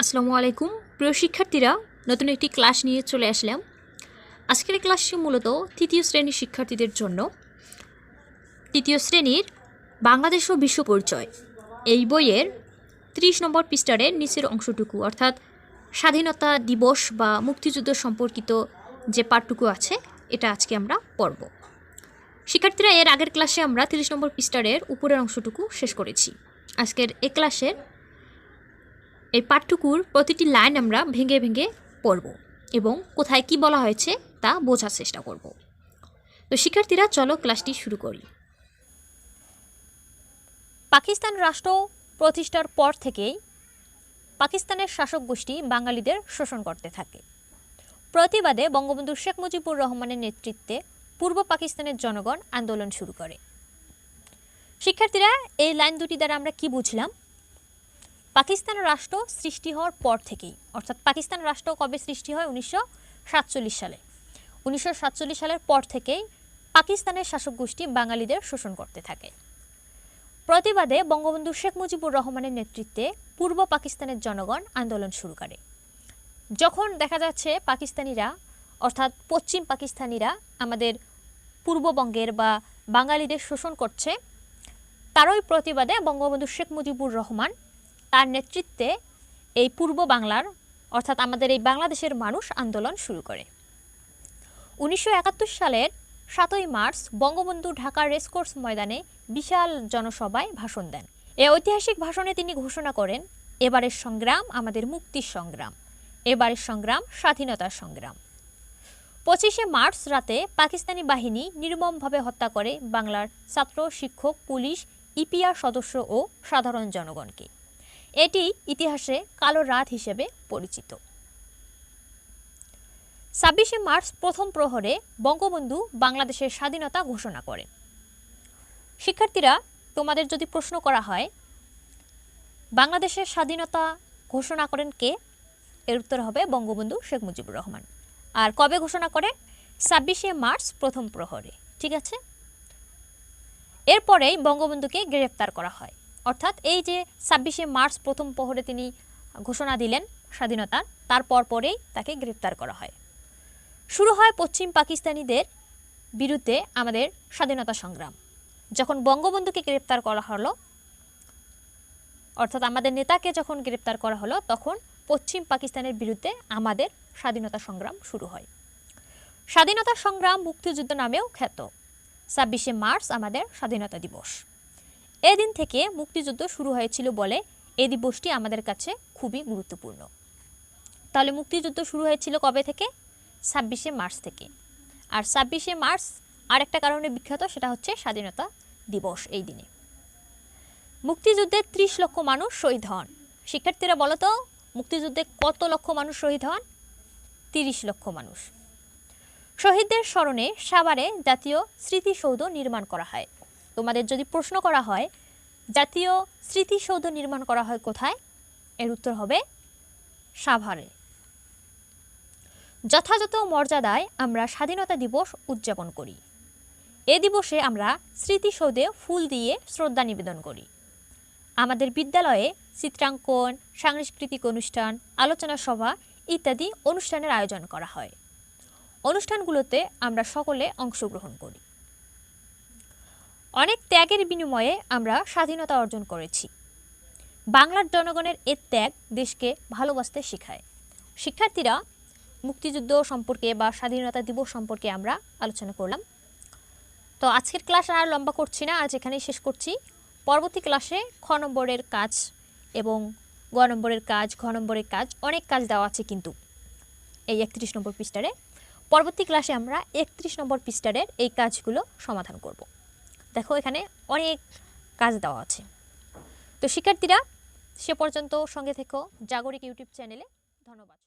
আসসালামু আলাইকুম। প্রিয় শিক্ষার্থীরা, নতুন একটি ক্লাস নিয়ে চলে আসলাম। আজকের ক্লাসটি মূলত তৃতীয় শ্রেণির শিক্ষার্থীদের জন্য। তৃতীয় শ্রেণির বাংলাদেশ ও বিশ্ব পরিচয়। এই বইয়ের ত্রিশ নম্বর পৃষ্ঠারের নিচের অংশটুকু, অর্থাৎ স্বাধীনতা দিবস বা মুক্তিযুদ্ধ সম্পর্কিত যে পাঠটুকু আছে, এটা আজকে আমরা পড়ব। শিক্ষার্থীরা, এর আগের ক্লাসে আমরা তিরিশ নম্বর পৃষ্ঠারের উপরের অংশটুকু শেষ করেছি। আজকের এ ক্লাসের এই পাঠটুকুর প্রতিটি লাইন আমরা ভেঙে ভেঙে পড়ব এবং কোথায় কি বলা হয়েছে তা বোঝার চেষ্টা করব। তো শিক্ষার্থীরা, চলো ক্লাসটি শুরু করি। পাকিস্তান রাষ্ট্র প্রতিষ্ঠার পর থেকেই পাকিস্তানের শাসক গোষ্ঠী বাঙালিদের শোষণ করতে থাকে। প্রতিবাদে বঙ্গবন্ধু শেখ মুজিবুর রহমানের নেতৃত্বে পূর্ব পাকিস্তানের জনগণ আন্দোলন শুরু করে। শিক্ষার্থীরা, এই লাইন দুটি দ্বারা আমরা কি বুঝলাম? পাকিস্তান রাষ্ট্র সৃষ্টি হওয়ার পর থেকেই, অর্থাৎ পাকিস্তান রাষ্ট্র কবে সৃষ্টি হয়? উনিশশো সাতচল্লিশ সালে। উনিশশো সাতচল্লিশ সালের পর থেকেই পাকিস্তানের শাসক গোষ্ঠী বাঙালিদের শোষণ করতে থাকে। প্রতিবাদে বঙ্গবন্ধু শেখ মুজিবুর রহমানের নেতৃত্বে পূর্ব পাকিস্তানের জনগণ আন্দোলন শুরু করে। যখন দেখা যাচ্ছে পাকিস্তানিরা, অর্থাৎ পশ্চিম পাকিস্তানিরা আমাদের পূর্ববঙ্গের বা বাঙালিদের শোষণ করছে, তারই প্রতিবাদে বঙ্গবন্ধু শেখ মুজিবুর রহমান তার নেতৃত্বে এই পূর্ব বাংলার, অর্থাৎ আমাদের এই বাংলাদেশের মানুষ আন্দোলন শুরু করে। উনিশশো একাত্তর সালের সাতই মার্চ বঙ্গবন্ধু ঢাকার রেসকোর্স ময়দানে বিশাল জনসভায় ভাষণ দেন। এই ঐতিহাসিক ভাষণে তিনি ঘোষণা করেন, এবারের সংগ্রাম আমাদের মুক্তির সংগ্রাম, এবারের সংগ্রাম স্বাধীনতার সংগ্রাম। পঁচিশে মার্চ রাতে পাকিস্তানি বাহিনী নির্মমভাবে হত্যা করে বাংলার ছাত্র, শিক্ষক, পুলিশ, ইপিআর সদস্য ও সাধারণ জনগণকে। এটি ইতিহাসে কালো রাত হিসেবে পরিচিত। ছাব্বিশে মার্চ প্রথম প্রহরে বঙ্গবন্ধু বাংলাদেশের স্বাধীনতা ঘোষণা করে। শিক্ষার্থীরা, তোমাদের যদি প্রশ্ন করা হয়, বাংলাদেশের স্বাধীনতা ঘোষণা করেন কে? এর উত্তর হবে বঙ্গবন্ধু শেখ মুজিবুর রহমান। আর কবে ঘোষণা করেন ছাব্বিশে মার্চ প্রথম প্রহরে, ঠিক আছে? এরপরেই বঙ্গবন্ধুকে গ্রেপ্তার করা হয়। অর্থাৎ এই যে ছাব্বিশে মার্চ প্রথম প্রহরে তিনি ঘোষণা দিলেন স্বাধীনতার তারপর পরেই তাকে গ্রেপ্তার করা হয়। শুরু হয় পশ্চিম পাকিস্তানিদের বিরুদ্ধে আমাদের স্বাধীনতা সংগ্রাম। যখন বঙ্গবন্ধুকে গ্রেপ্তার করা হলো, অর্থাৎ আমাদের নেতাকে যখন গ্রেপ্তার করা হলো, তখন পশ্চিম পাকিস্তানের বিরুদ্ধে আমাদের স্বাধীনতা সংগ্রাম শুরু হয়। স্বাধীনতা সংগ্রাম মুক্তিযুদ্ধ নামেও খ্যাত। ছাব্বিশে মার্চ আমাদের স্বাধীনতা দিবস। এদিন থেকে মুক্তিযুদ্ধ শুরু হয়েছিল বলে এই দিবসটি আমাদের কাছে খুবই গুরুত্বপূর্ণ। তাহলে মুক্তিযুদ্ধ শুরু হয়েছিল কবে থেকে? ছাব্বিশে মার্চ থেকে। আর ছাব্বিশে মার্চ আরেকটা কারণে বিখ্যাত, সেটা হচ্ছে স্বাধীনতা দিবস এই দিনে। মুক্তিযুদ্ধে ত্রিশ লক্ষ মানুষ শহীদ হন। শিক্ষার্থীরা বলতো মুক্তিযুদ্ধে কত লক্ষ মানুষ শহীদ হন? তিরিশ লক্ষ মানুষ। শহীদদের স্মরণে সাভারে জাতীয় স্মৃতিসৌধ নির্মাণ করা হয়। তোমাদের যদি প্রশ্ন করা হয়, জাতীয় স্মৃতিসৌধ নির্মাণ করা হয় কোথায়? এর উত্তর হবে সাভারে। যথাযথ মর্যাদায় আমরা স্বাধীনতা দিবস উদযাপন করি। এ দিবসে আমরা স্মৃতিসৌধে ফুল দিয়ে শ্রদ্ধা নিবেদন করি। আমাদের বিদ্যালয়ে চিত্রাঙ্কন, সাংস্কৃতিক অনুষ্ঠান, আলোচনা সভা ইত্যাদি অনুষ্ঠানের আয়োজন করা হয়। অনুষ্ঠানগুলোতে আমরা সকলে অংশগ্রহণ করি। অনেক ত্যাগের বিনিময়ে আমরা স্বাধীনতা অর্জন করেছি। বাংলার জনগণের এ ত্যাগ দেশকে ভালোবাসতে শেখায়। শিক্ষার্থীরা মুক্তিযুদ্ধ সম্পর্কে বা স্বাধীনতা দিবস সম্পর্কে আমরা আলোচনা করলাম। তো আজকের ক্লাস আর লম্বা করছি না, আজ এখানেই শেষ করছি। পরবর্তী ক্লাসে খ নম্বরের কাজ এবং গ নম্বরের কাজ, ঘ নম্বরের কাজ অনেক কাজ দেওয়া আছে কিন্তু এই একত্রিশ নম্বর পৃষ্ঠারে। পরবর্তী ক্লাসে আমরা একত্রিশ নম্বর পৃষ্ঠারের এই কাজগুলো সমাধান করব। দেখো এখানে অনেক কাজ দেওয়া আছে। তো শিক্ষার্থীরা, সে পর্যন্ত সঙ্গে থেকো। জাগরিক ইউটিউব চ্যানেলে ধন্যবাদ।